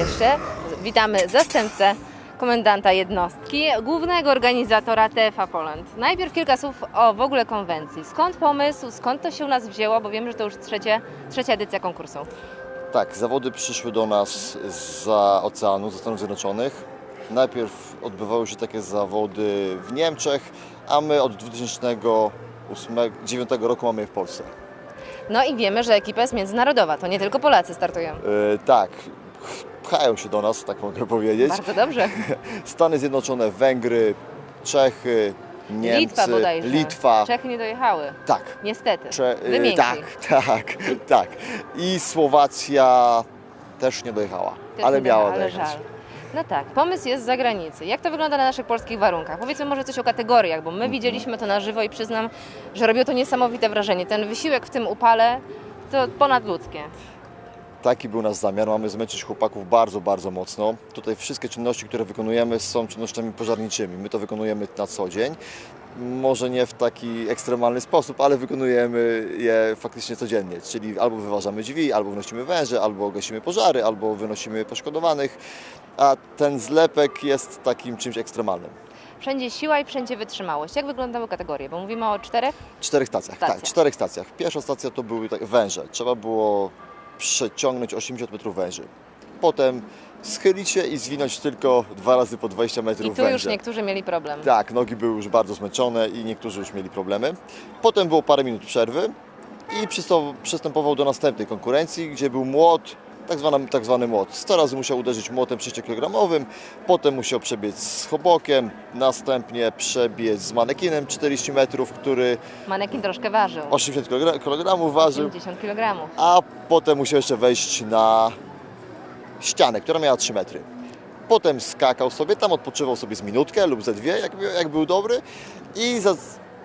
jeszcze witamy zastępcę komendanta jednostki, głównego organizatora TFA Poland. Najpierw kilka słów o w ogóle konwencji. Skąd pomysł, skąd to się u nas wzięło, bo wiemy, że to już trzecie, trzecia edycja konkursu. Tak, zawody przyszły do nas za oceanu, ze Stanów Zjednoczonych. Najpierw odbywały się takie zawody w Niemczech, a my od 2009 roku mamy je w Polsce. No i wiemy, że ekipa jest międzynarodowa, to nie tylko Polacy startują. E, tak, pchają się do nas, tak mogę powiedzieć. Bardzo dobrze. Stany Zjednoczone, Węgry, Czechy, Niemcy, Litwa bodajże. Litwa. Czechy nie dojechały. Tak. Niestety. Cze- miękki. tak, tak, tak. I Słowacja też nie dojechała, Też ale nie miała ale dojechać. żal. No tak, pomysł jest z zagranicy. Jak to wygląda na naszych polskich warunkach? Powiedzmy może coś o kategoriach, bo my Mhm. widzieliśmy to na żywo i przyznam, że robiło to niesamowite wrażenie. Ten wysiłek w tym upale to ponadludzkie. Taki był nasz zamiar. Mamy zmęczyć chłopaków bardzo, bardzo mocno. Tutaj wszystkie czynności, które wykonujemy są czynnościami pożarniczymi. My to wykonujemy na co dzień. Może nie w taki ekstremalny sposób, ale wykonujemy je faktycznie codziennie. Czyli albo wyważamy drzwi, albo wnosimy węże, albo gasimy pożary, albo wynosimy poszkodowanych. A ten zlepek jest takim czymś ekstremalnym. Wszędzie siła i wszędzie wytrzymałość. Jak wyglądały kategorie? Bo mówimy o czterech. Czterech stacjach, tak, Stacjach. czterech stacjach. Pierwsza stacja to były tak- węże. Trzeba było przeciągnąć 80 metrów węży. Potem schylić się i zwinąć tylko dwa razy po 20 metrów I tu węże. już niektórzy mieli problem. Tak, nogi były już bardzo zmęczone i niektórzy już mieli problemy. Potem było parę minut przerwy i przystępował do następnej konkurencji, gdzie był młot, tak zwany, tak zwany młot. 100 razy musiał uderzyć młotem 6-kilogramowym, potem musiał przebiec z chobokiem, następnie przebiec z manekinem 40 metrów, który Manekin troszkę ważył. 80 kg ważył, 50 kg. a potem musiał jeszcze wejść na ścianę, która miała 3 metry. Potem skakał sobie, tam odpoczywał sobie z minutkę lub ze dwie, jak, jak był dobry i za,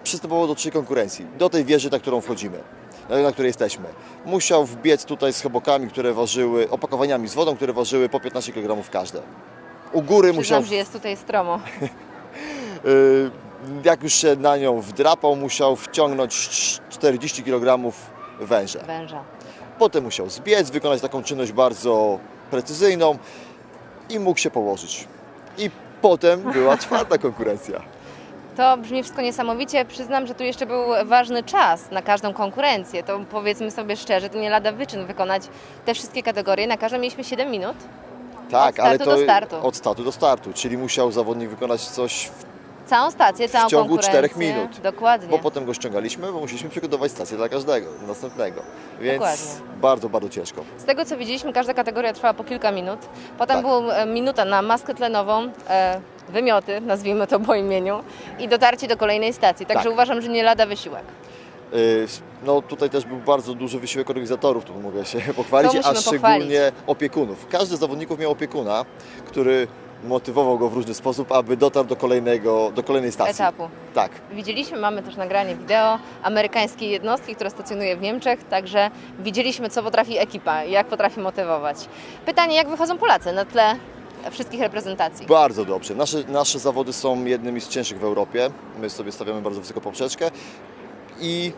przystępował do trzeciej konkurencji, do tej wieży, na którą wchodzimy, na, na której jesteśmy. Musiał wbiec tutaj z chobokami, które ważyły, opakowaniami z wodą, które ważyły po 15 kg każde. U góry musiał, Przyznam, że jest tutaj stromo. y, jak już się na nią wdrapał, musiał wciągnąć 40 kg węże. Węża. Potem musiał zbiec, wykonać taką czynność bardzo precyzyjną i mógł się położyć. I potem była czwarta konkurencja. To brzmi wszystko niesamowicie. Przyznam, że tu jeszcze był ważny czas na każdą konkurencję. To powiedzmy sobie szczerze, to nie lada wyczyn wykonać te wszystkie kategorie. Na każdą mieliśmy 7 minut. Tak, Od ale to do startu. od startu do startu, czyli musiał zawodnik wykonać coś, w, Całą stację, całą ciągu konkurencję. czterech minut. Dokładnie. bo potem go ściągaliśmy, bo musieliśmy przygotować stację dla każdego, następnego. Więc Dokładnie. bardzo, bardzo ciężko. Z tego co widzieliśmy, każda kategoria trwała po kilka minut. Potem Tak. była e, minuta na maskę tlenową, e, wymioty, nazwijmy to po imieniu, i dotarcie do kolejnej stacji. Także Tak. uważam, że nie lada wysiłek. Yy, No tutaj też był bardzo duży wysiłek organizatorów, tu mogę się pochwalić, a szczególnie pochwalić. opiekunów. Każdy z zawodników miał opiekuna, który motywował go w różny sposób, aby dotarł do kolejnego, do kolejnej stacji. Etapu. Tak. Widzieliśmy, mamy też nagranie wideo amerykańskiej jednostki, która stacjonuje w Niemczech, także widzieliśmy, co potrafi ekipa jak potrafi motywować. Pytanie, jak wychodzą Polacy na tle wszystkich reprezentacji? Bardzo dobrze. Nasze, nasze zawody są jednymi z cięższych w Europie. My sobie stawiamy bardzo wysoko poprzeczkę i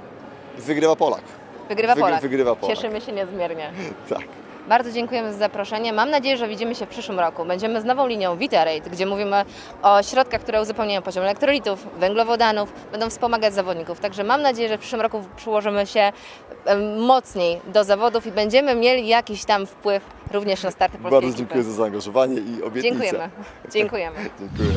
wygrywa Polak. Wygrywa Wyg- Polak. wygrywa Polak. Cieszymy się niezmiernie. Tak. Bardzo dziękujemy za zaproszenie. Mam nadzieję, że widzimy się w przyszłym roku. Będziemy z nową linią Vitarate, gdzie mówimy o środkach, które uzupełniają poziom elektrolitów, węglowodanów, będą wspomagać zawodników. Także mam nadzieję, że w przyszłym roku przyłożymy się mocniej do zawodów i będziemy mieli jakiś tam wpływ również na starty polskiej Bardzo ekipy. dziękuję za zaangażowanie i obietnicę. Dziękujemy. Dziękujemy. Dziękuję.